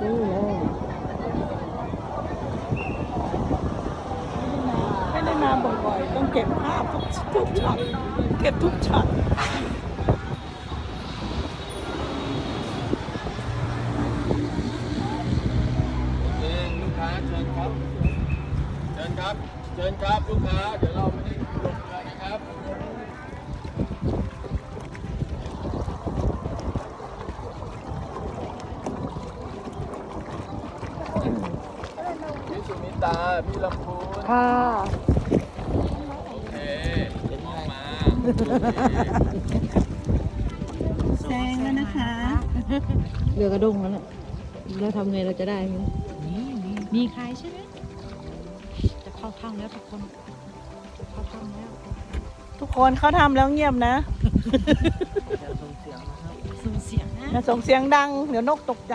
นี่เลยไม่ได้มาบ่อยๆ ต้องเก็บภาพทุกทุกช็อตเก็บทุกช็อต เองลูกค้าเชิญครับ เชิญครับ เชิญครับลูกค้า เดี๋ยวเราไม่ได้ลงเรือนะครับ พี่สุมิตา พี่ลำพูน ค่ะ โอเคออกมา แซงแล้วนะคะ เรื อกระด้งแล้วน่ะแล้วทำไงเราจะได้ไหมมีใครใช่ไหมจะเข้าถ้ำแล้วทุกคนเข้าถ้ำแล้วทุกคนเขาทำแล้วเงียบนะสูญเสียงนะอย่าส่งเสียงดัง เดี๋ยวนกตกใจ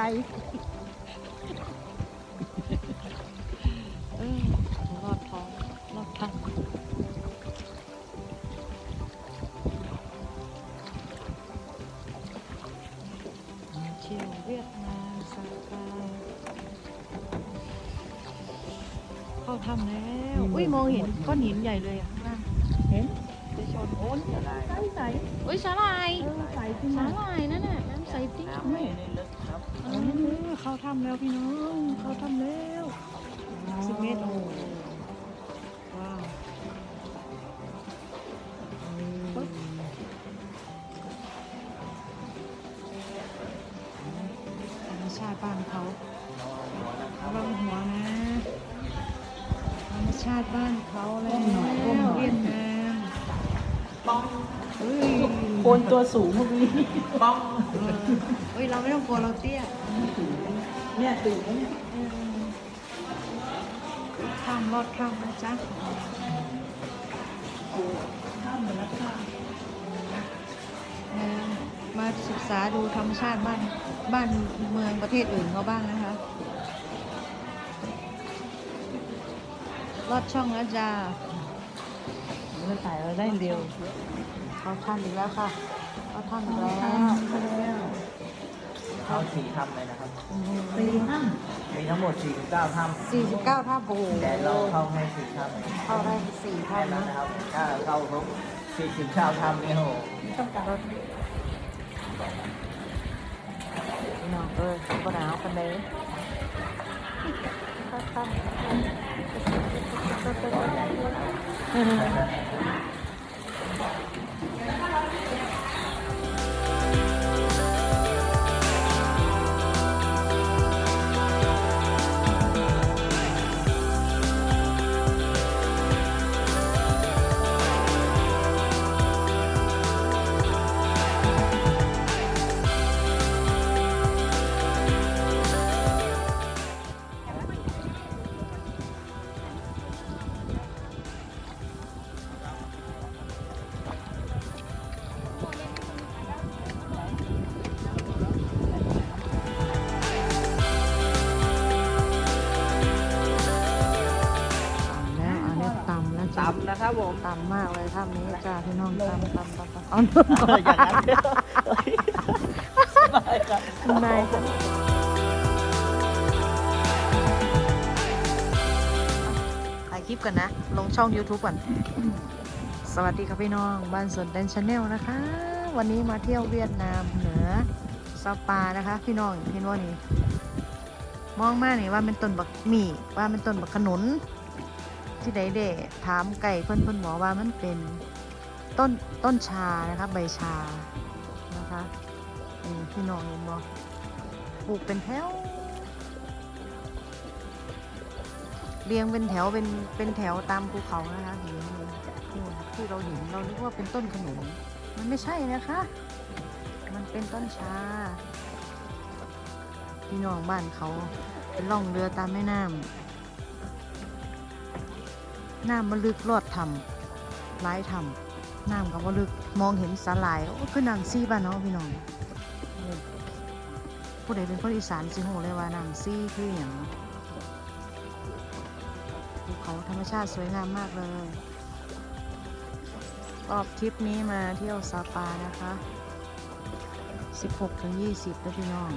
ใหญ่เลยอะ นตัวสูงเมื่อกี้ป้องเออเฮ้ยเราไม่ต้องกลัวเราเตี้ยเนี่ยตื่นแล้วเนี่ยเออข้ามรอดข้ามนะจ๊ะข้ามไปแล้วค่ะเออมาศึกษาดูธรรมชาติบ้านบ้านเมืองประเทศอื่นเขาบ้างนะคะรอดช่องแล้วจ้า เราถ่ายเราได้เร็วเขาท่านอีกแล้วค่ะเขาท่านอีกแล้วแล้วเข้าสี่ถ้ำเลยนะครับตีห้ามีทั้งหมด49ถ้49ท่าโอ้โหำแต่เราเข้าให้สี่ถ้ำเข้าได้สี่แค่ท่านนั้นนะนะครับ ถ้าเข้าครบ49ถ้ำนี่โอ้โหต้องการพี่น้องเอ้ยก็หนาวกันเลยแล้ ว จ้าพี่น้องต่ำต่ำต่ำต่ำเอาอย่างนั้นสบายครับนายถ่ายคลิปกันนะ ลงช่อง YouTube ก่อน สวัสดีครับพี่น้อง บ้านสวนแดนชาแนลนะคะ วันนี้มาเที่ยวเวียดนามเหนือสปานะคะ พี่น้องเห็นว่านี่มองมากนี่ว่าเป็นต้นบักหมี่ว่าเป็นต้นบักขนุนที่ใดเดถามไก่เพิ่นเพิ่นบอว่ามันเป็น ต้นต้นชานะคะใบชานะคะนี่พี่น้องเห็นบ่ปลูกเป็นแถวเรียงเป็นแถวเป็นเป็นแถวตามภูเขานะคะเห็นที่เราเห็นเรานึกว่าเป็นต้นขนุนมันไม่ใช่นะคะ มันเป็นต้นชา พี่น้องบ้านเขาเป็นล่องเรือตามแม่น้ำน้ำมันลึกรอดทำหลายทำ น้ำก็บ่ลึกมองเห็นสาหลายโอ้คือน้ำซีบ้านเนาะพี่น้องผู้ใดเป็นคนอีสานสิโหเลยว่าน้ำซีคืออย่างภูเขาธรรมชาติสวยงามมากเลยรอบทริปนี้มาเที่ยวซาปานะคะ 16-20แล้วพี่น้อง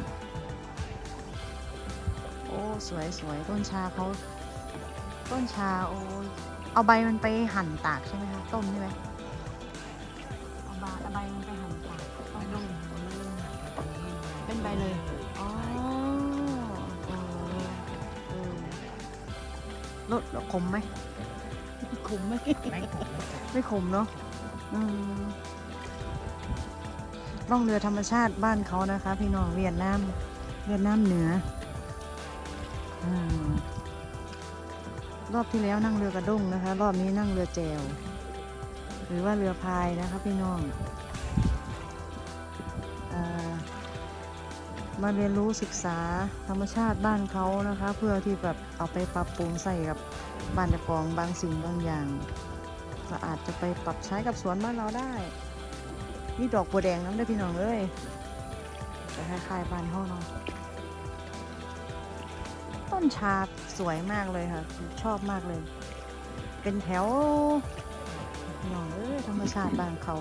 โอ้ สวยสวยต้นชาเขาต้นชาโอ้ เอาใบมันไปหั่นตากใช่ไหมคะ ต้มใช่ไหม ไม่ขมเนาะล่องเรือธรรมชาติบ้านเขานะคะ พี่น้องเวียดนามเวียดนามเหนืออรอบที่แล้วนั่งเรือกระด้งนะคะ รอบนี้นั่งเรือแจว หรือว่าเรือพายนะคะพี่น้องอมาเรียนรู้ศึกษาธรรมชาติบ้านเขานะคะ เพื่อที่แบบเอาไปปรับปรุงใส่กับบ้านจ้าของบางสิ่งบางอย่าง เราอาจจะไปปรับใช้กับสวนบ้านเราได้ นี่ดอกบัวแดงน้ำได้พี่น้องเอ้ยจะคล้ายๆบ้านห้องเนาะต้นชาสวยมากเลยค่ะ ชอบมากเลย เป็นแถวพี่น้องเอ้ยธรรมชาติบ้านเขา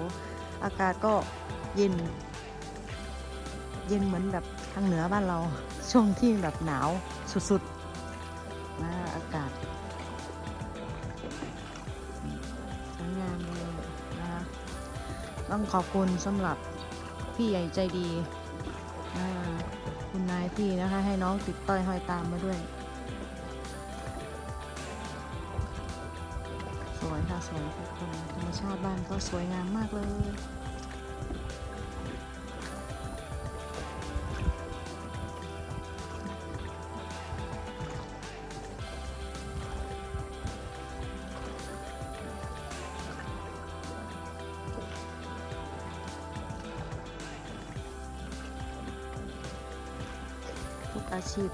อากาศก็เย็น เย็นเหมือนแบบทางเหนือบ้านเรา ช่วงที่แบบหนาวสุดๆ ต้องขอบคุณสำหรับพี่ใหญ่ใจดี คุณนายพี่นะคะ ให้น้องติดต้อยห้อยตามมาด้วย สวยค่ะ สวยทุกคนธรรมชาติบ้านก็สวยงามมากเลย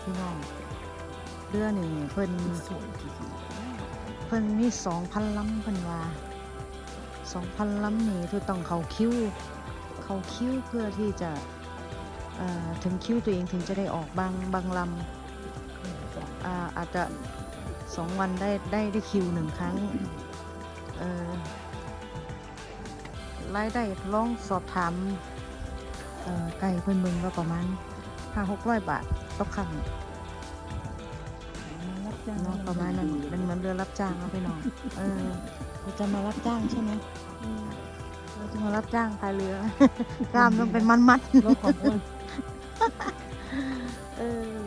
พี่น้องเรือนี่เพิ่นเพิ่นมีสองพันล้ำเพิ่นว่าสองพันล้ำนี่คือต้องเขาคิ้ว เขาคิ้วเพื่อที่จะถึงคิ้วตัวเองถึงจะได้ออกบางบางลำอาอาจจะสองวันได้ได้ได้คิวหนึ่งครั้งรายได้ลองสอบถามไก่เพิ่นเบิ่งว่าประมาณห้าหกร้อยบาท ต่อครั้งๆรับจ้างเนาะประมาณนั้นเป็นเหมือนเรือรับจ้างเอาไปน้องเออเราจะมารับจ้างใช่ไหมเราจะมารับจ้างพายเรือกล้ามต้องเป็นมัดมัดรถของคนๆเออ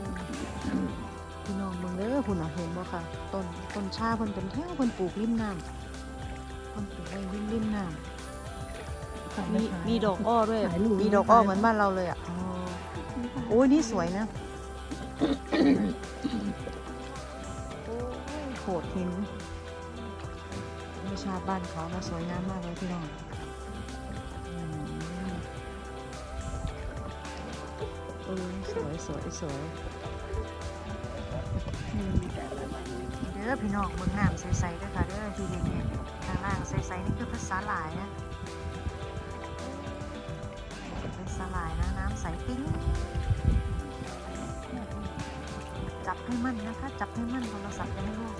พี่น้องเบิ่งเด้อคุณน่ะเห็นบ่ค่ะต้นต้นชาเพิ่นเป็นแถวเพิ่นปลูกริมน้ำเพิ่นปลูกไว้ริมริมน้ำมีมีดอกอ้อด้วยถ่ายรูปมีดอกอ้อเหมือนบ้านเราเลยอะอ๋อโอ้ยนี่สวยนะ โอ้ยโขดหินธรรมชาติบ้านเขานะสวยงามมากเลยพี่น้องอืมเออสวยสวยสวยเด้อพี่น้องเมืองน้ำใสๆด้วยค่ะเด้อที่เด่นเนี่ยข้างล่างใสๆนี่คือภาษาหลายนะเป็นสลายนะน้ำใสปิ้ง จับให้มั่นนะคะ จับให้มั่นโทรศัพท์ยังไม่ร่วง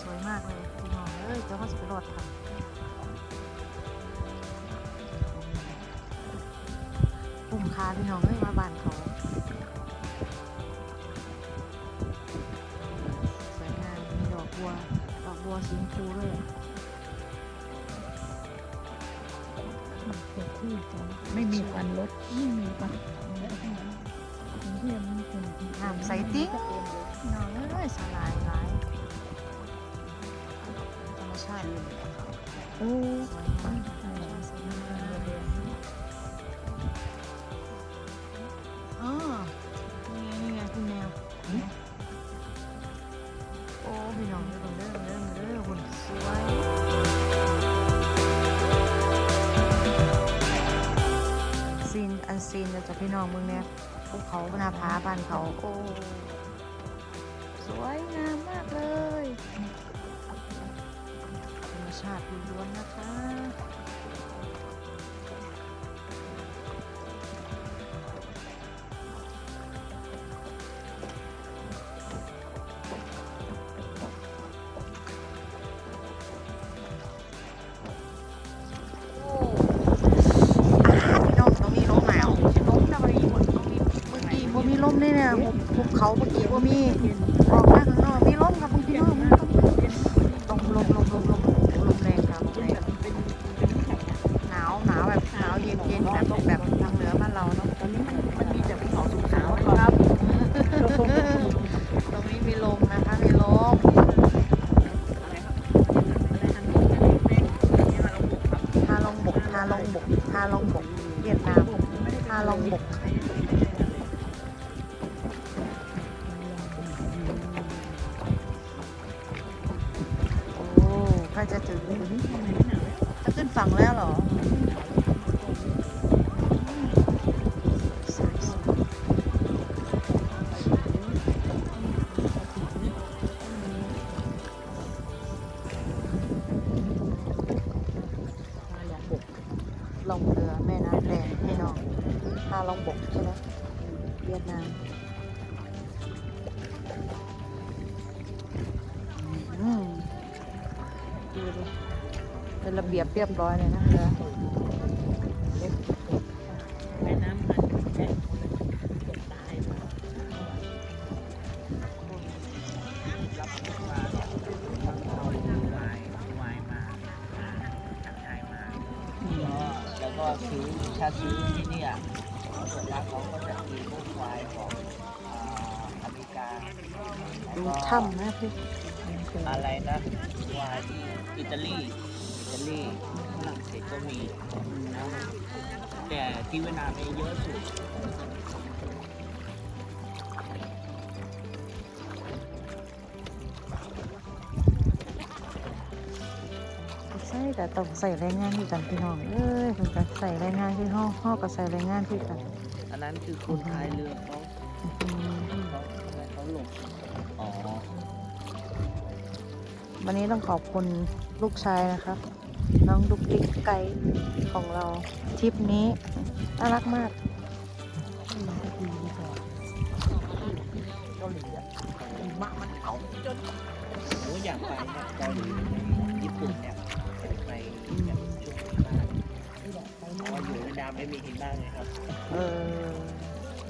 สวยมากเลยพี่น้องเอ้ยเจ้าก็จะไปรอดทำปุ่มคาพี่น้องเอ้ยมาบานเขา ใสติ๊งพี่น้องเอ้ยสลายหลายธรรมชาติโอ้สวยมากสวยมากอ๋อนี่ไงนี่ไงคุณแมวเห็นไหมโอ้พี่น้องเด้อเด้อเด้อเด้อหุ่นสวยซีนอันซีนเดี๋ยวจะพี่น้องมึงเนี่ย ภูเขาหน้าผาบ้านเขาโอ้สวยงามมากเลย ธรรมชาติล้วนๆนะคะอาพี่น้องตรงนี้ลมหนาวลมนะ นเย็นแบบแบบทางเหนือมา ใช่ไหมเวียดนามอืมดูดิเป็นระเบียบเรียบร้อยเลยนะเรือ ที่เวียดนามเนี่ยเยอะสุดใช่แต่ต้องใส่แรงงานที่กันพี่น้องเอ้ยเพิ่นก็ใส่แรงงานที่ห้องห้องก็ใส่แรงงานที่กันอันนั้นคือคนพายเรือเขาอืมเขาเขาหลบอ๋อวันนี้ต้องขอบคุณลูกชายนะครับ น้องดุกดิกไกด์ของเราทริปนี้น่ารักมากเกาหลีอะมะมันเอาจนโอ้อยากไปเนี่ยเกาหลีญี่ปุ่นเนี่ยไปแบบช่วงหิมะเพราะว่าอยู่ในน้ำไม่มีหิมะไงครับเออ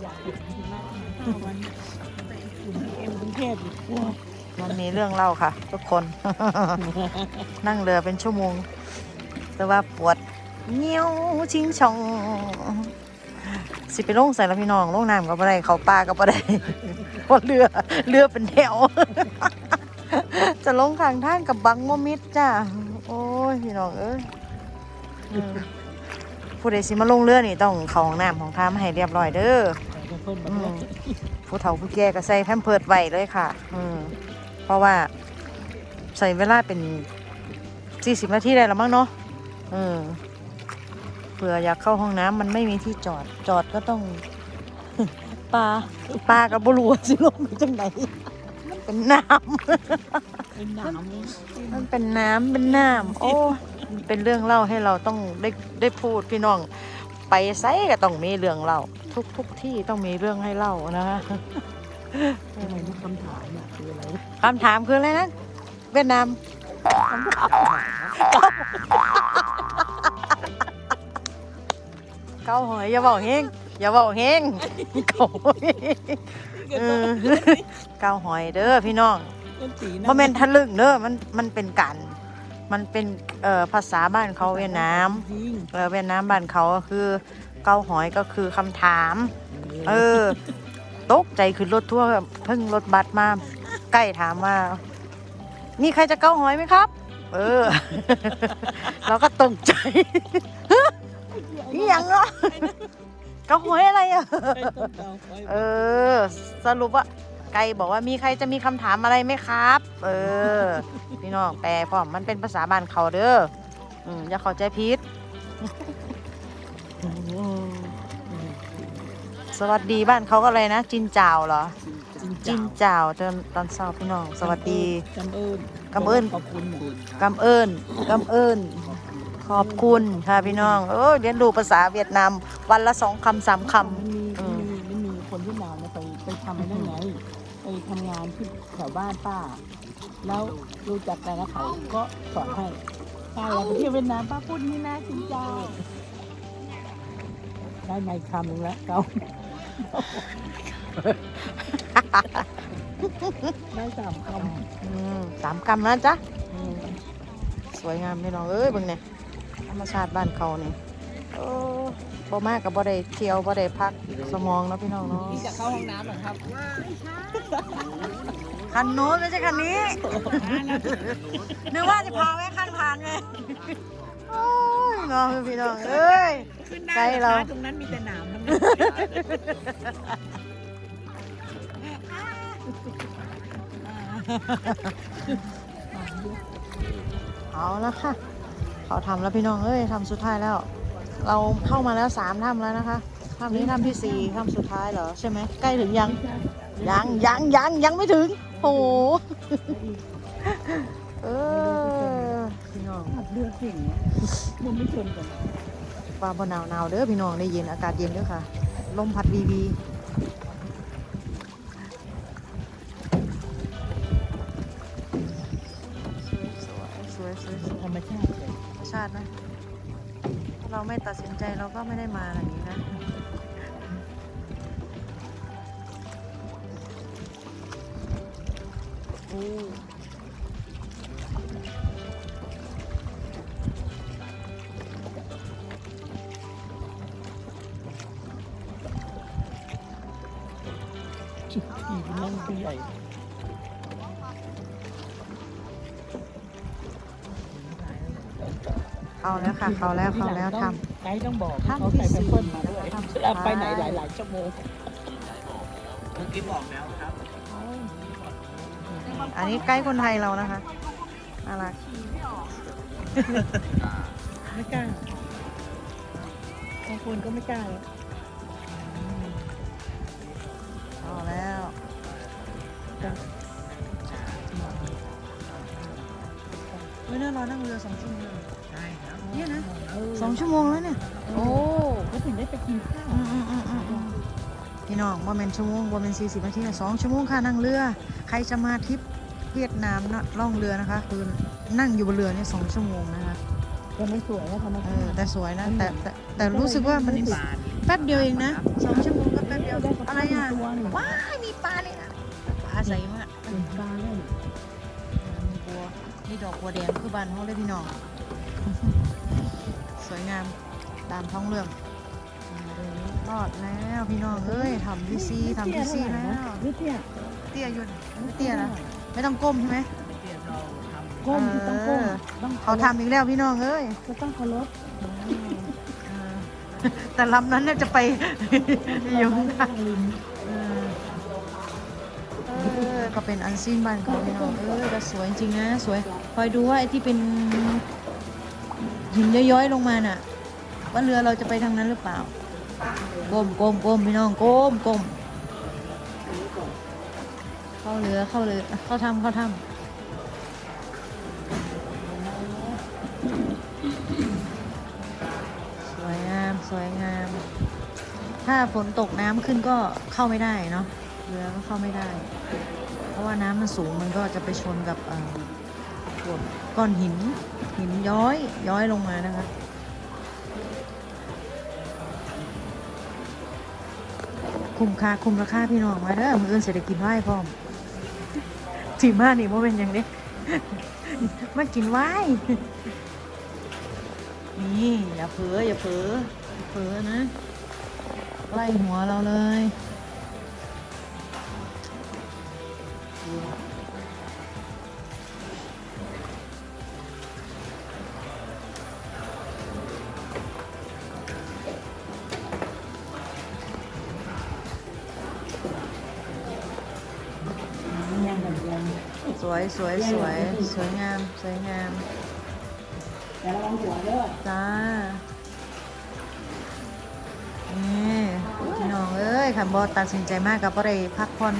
อยากเห็นที่บ้านห้าวันอุ่นเอ็มกรุงเทพอีกว้ามันมีเรื่องเล่าค่ะ ทุกคน นั่งเรือเป็นชั่วโมง แต่ว่าปวดเงี้ยวชิงชอง สิไปลงใส่แล้วพี่น้องลงน้ำก็บ่ได้เขาป่าก็บ่ได้เพราะเรือเรือเป็นแถว จะลงข้างทางกับบังมมิดจ้าโอ้ยพี่น้องเอ้ยอืมผู้ใดสิมาลงเรือนี่ต้องเข้าห้องน้ำของท่ามาให้เรียบร้อยเด้อแต่เพิ่นบออืกว่ามผู้เฒ่าผู้แก่ก็ใส่แพมเพิร์ดไว้เลยค่ะ อืมเพราะว่าใส่เวลาเป็นสี่สิบนาทีได้แล้วมั้งเนาะ อืมเผื่ออยากเข้าห้องน้ำมันไม่มีที่จอดจอดก็ต้อง ปลาปลากับบรัวาสิลงไปจังไหนมันเป็นน้เป็นหนามนี่ำมันเป็นน้ำเป็นน้ำโอ้มันเป็นเรื่องเล่าให้เราต้องได้ได้พูดพี่น้อง ไปไซก็ต้องมีเรื่องเล่าทุกทุกที่ต้องมีเรื่องให้เล่านะคะอะไรนะคำถามเนี่ยคืออะไรคำถามคืออะไรนะเวียดนาม เกาหอยอย่าบอกเฮงอย่าบอกเฮงเกาหอยเออเกาหอยเด้อพี่น้องต้นสีบ่แม่นทะลึ่งเด้อมันมันเป็นกันมันเป็นเอ่อภาษาบ้านเขาเวียดนามจริงเออเวียดนามบ้านเขาก็คือเกาหอยก็คือคำถาม เออตกใจขึ้นรถทั่วร์เพิ่งรถบัสมาใกล้ถามว่ามีใครจะเกาหอยไหมครับ เออ เราก็ตกใจนี่ยั งเนาะเกาหอยอะไรอะไอ้ต้นเก่าไว้เออ สรุปว่าไกบอกว่ามีใครจะมีคำถามอะไรไหมครับ เออ พี่น้องแปลพร้อมมันเป็นภาษาบ้านเขาเด้ออืมอย่าเข้าใจผิดสวัสดีบ้านเขาก็อะไรนะ จินจ่าวเหรอ จินจ่าวตอนตอนเช้าพี่น้อง สวัสดี กำเอิญกำเอิญ ขอบคุณ กำเอิญกำเอิญ ขอบ คุณค่ะพี่น้องเออเรียนรู้ภาษาเวียดนามวันละสองคำสามคมันมีอืมันมมีมันมีคนที่นามไปไปทำได้ไงไปทำงานที่แถวบ้านป้า แล้วรู้จักกันแล้วเขาก็สอนให้ป้าอยากไปเที่ยวเวียดนามป้าพูดนี่นะจริงจ้าได้ไหมคำหนึงแล้วเขาำได้สามคอืมสามกรัมนะจ๊ะำอืมสวยงามพี่น้องเอ้ยเบิ่งเนี่ยธ รรมชาติบ้านเขานี่โอ้บ่มากกับบ่ได้เที่ยวบ่ได้พักสมองเนาะพี่น้องเนาะ พี่จะเข้าห้องน้ำเหรอครับคันโน้นไม่ใช่คันนี้ นึกว่าจะพาแม่คันทางไงโอ้ยเนาะพี่น้องเอ้ย ขึ้นไกลได้เราเรา ตรงนั้นมีแต่หนามทั้งนั้นเอาละค่ะ เขาทำแล้วพี่น้องเอ้ยทำสุดท้ายแล้ว เราเข้ามาแล้วสามถ้ำแล้วนะคะถ้ำนี้ถ้ำที่สี่ถ้ำสุดท้ายเหรอใช่ไหมใกล้ถึงยังยังยังยังยังไม่ถึงโอ้โหเออพี่น้องขับเรือสิ่งเนี้ยมันไม่ชนกันฟ้าบนหนาวหนาวๆเด้อพี่น้องได้เย็นอากาศเย็นเด้อค่ะลมพัดวีวี ตัดสินใจเราก็ไม่ได้มาอย่างนี้นะโอ้ขี่นั่งผู้ใหญ่ เข้าแล้วค่ะเข้าแล้วเข้าแล้วทไกด์ต้องบอกถ้ำเขาใส่ที่แพมสี่เพิร์สมาด้วยถ้ำสุดเราท้ายไปไหนหลาย ๆ ชั่วโมงเมื่อกี้บอกแล้วครับำอันนี้ใกล้คนไทยเรานะคะน่ารักไม่กล้าบางคนก็ไม่กล้าเลย ชั่วโมงแล้วเนี่ย โอ้เขาถึงได้ไปกินข้าวอืมอืมอืมอืมอืมพี่น้องว่าเป็นชั่วโมงว่าเป็นสี่สิบนาทีนะสองชั่วโมงค่ะนั่งเรือ ใครจะมาทริปเวียดนามนะล่องเรือนะคะคือนั่งอยู่บนเรือเนี่ยสองชั่วโมงนะคะแต่ไม่สวยนะธรรมเอชาอติแต่สวยนะแต่แต่แต่รู้สึกว่ามันปลาแป๊บเดียวเองนะสองชั่วโมงก็แป๊บเดียวได้ปลาอะไรอะตัวหนึ่งว้ายมีปลาเลยนะปลาใสมากเป็นปลาเล่นมีบัวมีดอกบัวแดงคือบ้านเขาเลยพี่น้องส วยงามตามท้องเรื่องรอดแล้วพี่น้องเอ้ยทำที่ซีทำที่ซีแล้วนี่เตี้ยเตี้ยอยุ่นไม่เตี้ยนะไม่ต้องก้มใช่ไหมเทียบเราทำก้มต้องก้มเออต้องเขาทำอีกแล้วพี่น้องเอ้ยก็ต้องเคารพเออแต่ลำนั้นน่าจะไปอยู่ข้างข้างริมเออเออก็เป็นอันซีนบ้านเขาพี่น้องเออก็สวยจริงนะสวยคอยดูว่าไอ้ที่เป็น หินย้อยๆลงมาน่ะ ว่าเรือเราจะไปทางนั้นหรือเปล่าก้มก้มก้มพี่น้องก้มก้มเข้าเรือเข้าเรือเข้าถ้ำเข้าถ้ำสวยงามสวยงาม ถ้าฝนตกน้ำขึ้นก็เข้าไม่ได้เนาะเรือก็เข้าไม่ได้ เพราะว่าน้ำมันสูงมันก็จะไปชนกับเอ่อพวกก้อนหิน หินย้อยย้อยลงมานะคะคุ้มค่าคุ้มราคาพี่น้องมาเด้อมืออื่นเศรษฐกิจไหวพร้อมถีมานี่ว่าเป็นหยังเด้มากินไหวนี่อย่าเผลออย่าเผลออย่าเผลอนะไล่หัวเราเลย สวยสวยสวยงามสวยงามแต่ระวังหัวเด้อจ้านี่พี่น้องเอ้ยคันบอตัดสินใจมากกับบ่ได้พักผ่อน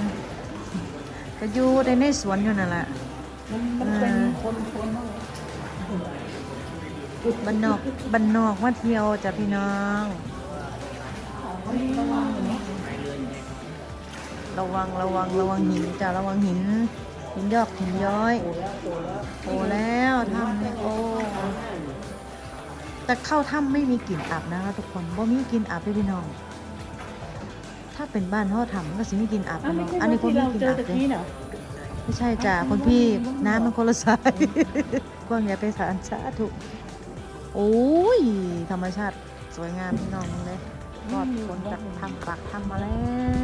ก็อยู่ได้ในสวนอยู่นั่นแหละมันนเป็นคนคนมากบ้านนอกบ้านนอกมาเที่ยวจ้ะพี่น้องระวังระวังระวังระวังหินจ้ะระวังหิน หินยอกหินย้อย โอ้แล้วถ้ำเนี่ยโอ้แต่เข้าถ้ำไม่มีกลิ่นอับนะคะทุกคนบ่มีกลิ่นอับด้วยพี่น้อง ถ้าเป็นบ้านห่อทำก็สิไม่กินอาบอ้าวกันไม่เนาะใช่อันนี้คนที่ไม่เรากินเจออาบตะเลยกี้เหรอไม่ใช่จ้ะคนพี่น้ำมันคนละสายกว้างอย่าไปสารสาธุโอ้ย ธรรมชาติสวยงามพี่น้องมึงเลยรอดพ้นจากทางปากทำมาแล้ว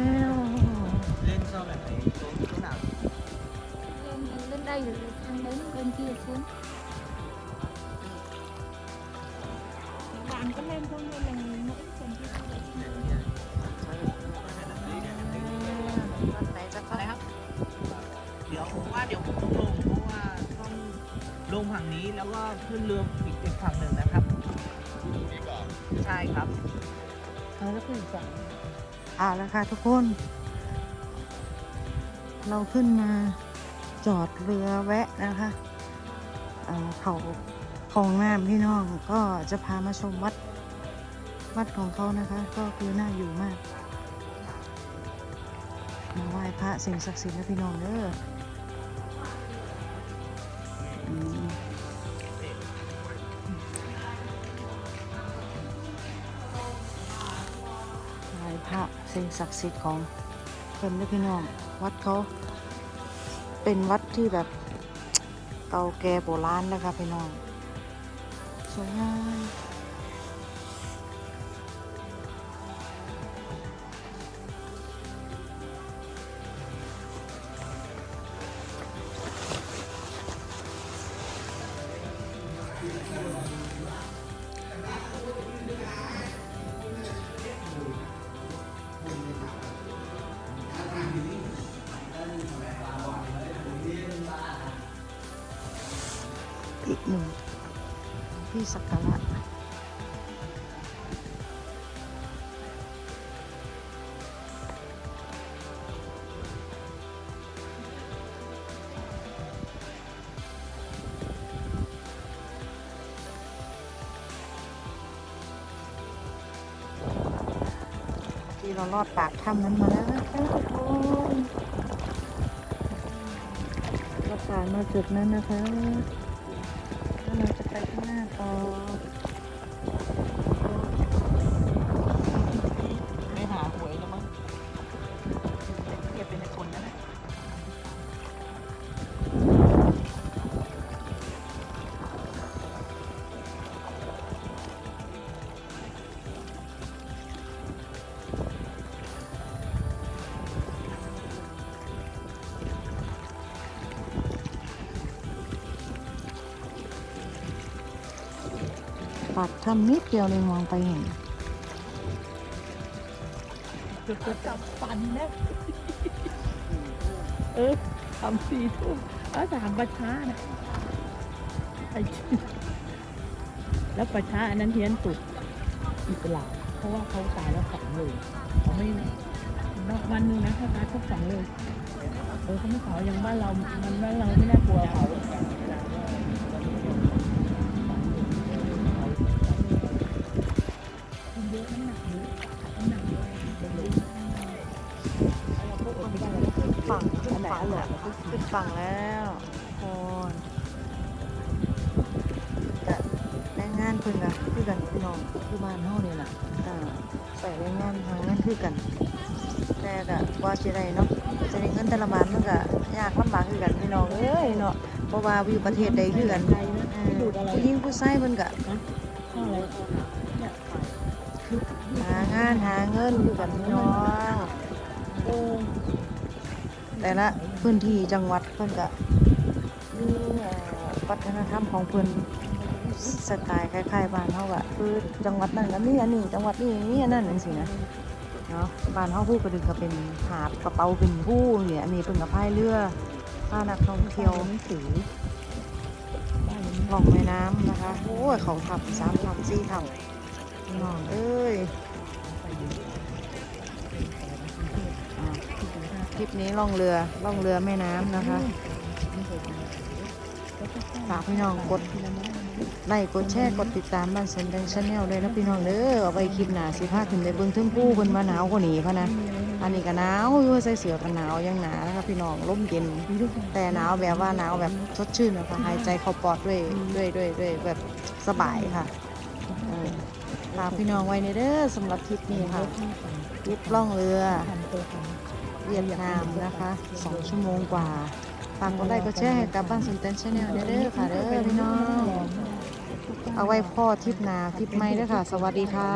đây rồi sang đến bên kia xuống วางก็เล่นพวกนี้เลย mỗi คนที่เขาไปที่วันไหนจะเข้าเดี๋ยวผมว่าเดี๋ยวผมต้องลงเพราะว่าต้องลงฝั่งนี้แล้วก็ขึ้นเรืออีกอีกฝั่งหนึ่งนะครับใช่ครับเอาแล้วคือสั่งเอาละค่ะทุกคน เราขึ้นมา จอดเรือแวะนะคะเขาของน้ำพี่น้องก็จะพามาชมวัดวัดของเขานะคะ ก็คือน่าอยู่มากมาไหว้พระสิ่งศักดิ์สิทธิ์นะพี่น้องเด้อไหว้พระสิ่งศักดิ์สิทธิ์ของเพิ่นนะพี่น้อง วัดเขา เป็นวัดที่แบบเก่าแก่โบราณนะคะพี่น้องสวยงาม ที่เราลอดปากถ้ำนั้นมาแล้วนะคะทุกคนเราผ่านมาจุดนั้นนะคะแล้วเราจะไปข้างหน้าต่อ ปากถ้ำนิดเดียวเลยมองไปเห็นจะจับฟันนะเออทำสี่ทุ่มแล้วถามประชานะไอ้แล้วประชาอันนั้นเทียนตุดอิสลามเพราะว่าเขาตายแล้วฝังเลยเขาไม่นอกวันนึงนะเขาตายเขาฝังเลยเออเขาไม่เผาอย่างบ้านเรามันบ้านเราไม่น่ากลัวเผา ฝั่งขึ้นฝั่งแล้วขึ้นฝั่งแล้วคนจะแรงงานเพิ่นอะคือกันพี่น้องคือบ้านเฮาเนี่แหละอ่าใส่แรงงานทางนั้นคือกันแต่ก็ว่าสิได้เนาะจะได้เงินแต่ละบาทมันก็ยากลำบากคือกันพี่น้องเอ้ยเนาะเพราะว่าวิวประเทศใดคือกันผู้หญิงผู้ชายเพิ่นก็ หางานหาเงินอกันพี่น้องเออแต่ละพื้นที่จังหวัดเพิ่นก็มีเอ่อวัฒนธรรมของเพิ่นสไตล์คล้ายๆบ้านเฮาอะคือจังหวัดนั้นก็มีอันนี้จังหวัดนี้มีอันนั้นจังซี่นะเนาะบ้านเฮาผู้กระดึงก็เป็นหาบกระเป๋าเป็นผู้เนี่ยอันนี้เพิ่นก็พายเรือพานักท่องเที่ยวสีหลองแม่น้ำนะคะโอ้ยเขาทับสามทับสี่ทับพี่ น้องเอ้ยคลิปนี้ล่องเรือล่องเรือแม่น้ำนะคะฝากพี่น้องกดไลค์กดแชร์กดติดตามบ้านสนแดงชาแนลเลยนะพี่น้องเด้อเอาไปคลิปหนาสิพาขึ้นไปเบิ่งเทึ่งผู้เพิ่นว่าหนาวกว่านี้พะนะอันนี้ก็หนาวอยู่ใส่เสื้อกันหนาวยังหนานะคะพี่น้องลมเย็น แต่หนาวแบบว่าหนาวแบบสดชื่นนะคะหายใจเข้าปอดด้วยด้วยด้วยด้วยแบบสบายค่ะ ฝากพี่น้องไว้ในเด้อสำหรับทริปนี้ค่ะทริปล่องเรือเวียดนามนะคะสองชั่วโมงกว่าฝากก็ได้ก็แชร์ให้กับบ้านสุนเตนชาแนลเด้อค่ะเด้อพี่น้อง เอาไว้พ่อทริปนาทริปไม่เด้อค่ะ สวัสดีค่ะ